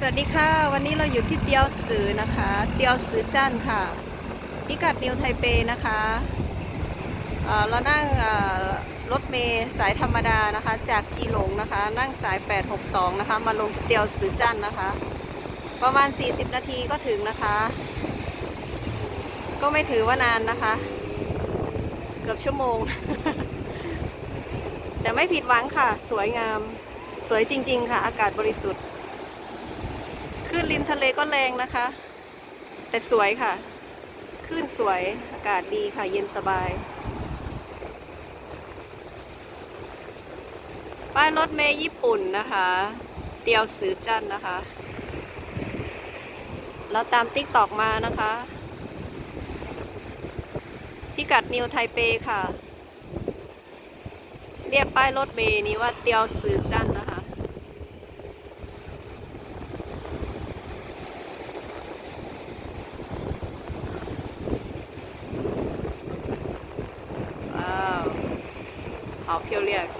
สวัสดีค่ะ วันนี้เราอยู่ที่เตียวซือนะคะ เตียวซือจันค่ะพิกัดนิวไทเปนะคะเเรานั่งรถเมย์สายธรรมดานะคะ จากจีหลงนะคะ นั่งสาย 862 นะคะ มาลงเตียวซือจันนะคะ ประมาณ 40 นาทีก็ถึงนะคะ ก็ไม่ถือว่านานนะคะ เกือบชั่วโมง แต่ไม่ผิดหวังค่ะ สวยงาม สวยจริง ๆ ค่ะ อากาศบริสุทธิ์ ริมทะเลก็แรงนะคะ แต่สวยค่ะคลื่นสวยอากาศดีค่ะ เย็นสบาย ป้ายรถเมย์ญี่ปุ่นนะคะ เตียวซือจันนะคะ เราตามติ๊กตอกมานะคะ พิกัดนิวไทเปค่ะ เรียกป้ายรถเมย์นี้ว่าเตียวซือจัน 好漂亮。